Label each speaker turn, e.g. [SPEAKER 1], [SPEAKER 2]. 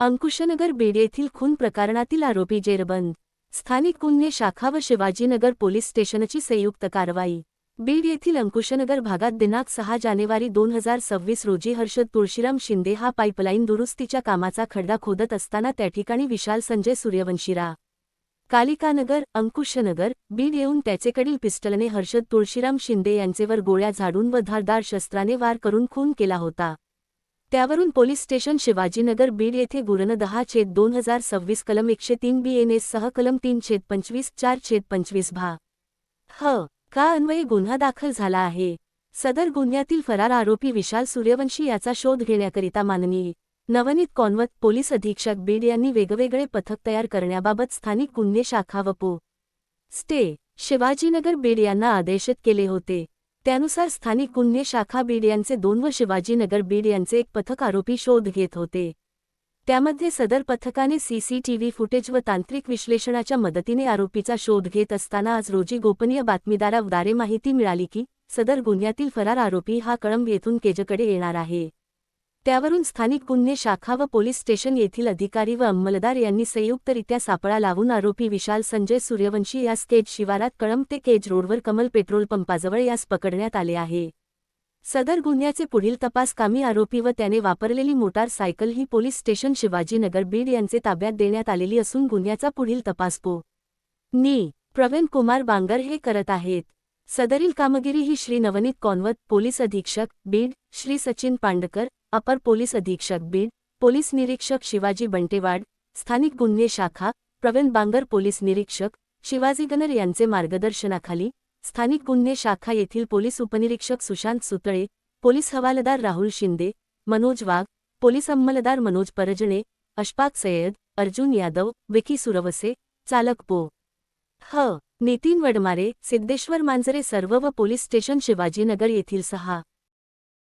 [SPEAKER 1] अंकुशनगर बीड येथील खून प्रकरणातील आरोपी जेरबंद. स्थानिक गुन्हे शाखा व शिवाजीनगर पोलीस स्टेशनची संयुक्त कारवाई. बीड येथील अंकुशनगर भागात दिनांक सहा जानेवारी दोन हजार सव्वीस रोजी हर्षद तुळशीराम शिंदे हा पाईपलाईन दुरुस्तीच्या कामाचा खड्डा खोदत असताना त्या ठिकाणी विशाल संजय सूर्यवंशीरा. कालिकानगर अंकुशनगर बीड येऊन त्याचेकडील पिस्टलने हर्षद तुळशीराम शिंदे यांचेवर गोळ्या झाडून व धारदार शस्त्राने वार करून खून केला होता. त्यावरून पोलीस स्टेशन शिवाजीनगर बीड येथे गुरन दहा छेद दोन हजार सव्वीस कलम एकशे तीन बी एन एस सह कलम तीन छेद पंचवीस चार छेद पंचवीस भा. ह. का अन्वये गुन्हा दाखल झाला आहे? सदर गुन्ह्यातील फरार आरोपी विशाल सूर्यवंशी याचा शोध घेण्याकरिता माननीय नवनीत कॉन्वत पोलीस अधीक्षक बीड यांनी वेगवेगळे पथक तयार करण्याबाबत स्थानिक गुन्हे शाखा व पो. स्टे. शिवाजीनगर बीड यांना आदेशित केले होते. त्यानुसार स्थानिक गुन्हे शाखा बीड यांचे दोन व शिवाजीनगर बीड यांचे एक पथक आरोपी शोध घेत होते. त्यामध्ये सदर पथकाने सीसीटीव्ही फुटेज व तांत्रिक विश्लेषणाच्या मदतीने आरोपीचा शोध घेत असताना आज रोजी गोपनीय बातमीदाराद्वारे माहिती मिळाली की सदर गुन्ह्यातील फरार आरोपी हा कळंब येथून केजकडे येणार आहे. त्यावरून स्थानिक गुन्हे शाखा व पोलीस स्टेशन येथील अधिकारी व अंमलदार यांनी संयुक्तरित्या सापळा लावून आरोपी विशाल संजय सूर्यवंशी यास केज शिवारात कळंब ते केज रोडवर कमल पेट्रोल पंपाजवळ यास पकडण्यात आले आहे. सदर गुन्ह्याचे पुढील तपास कामी आरोपी व त्याने वापरलेली मोटार सायकल ही पोलीस स्टेशन शिवाजीनगर बीड यांचे ताब्यात देण्यात आलेली असून गुन्ह्याचा पुढील तपास पो. नी. प्रवीण कुमार बांगर हे करत आहेत. सदरील कामगिरी ही श्री नवनीत कॉन्वत पोलीस अधीक्षक बीड श्री सचिन पांडकर अपर पोलीस अधीक्षक बीड पोलीस निरीक्षक शिवाजी बंटेवाड स्थानिक गुन्हे शाखा प्रवीण बांगर पोलीस निरीक्षक शिवाजी गनर यांचे मार्गदर्शनाखाली स्थानिक गुन्हे शाखा येथील पोलीस उपनिरीक्षक सुशांत सुतळे पोलीस हवालदार राहुल शिंदे मनोज वाघ पोलीस अंमलदार मनोज परजणे अशफाक सय्यद अर्जुन यादव विकी सुरवसे चालक पो. ह. नितीन वडमारे सिद्धेश्वर मांजरे सर्व व पोलीस स्टेशन शिवाजीनगर येथील सहा.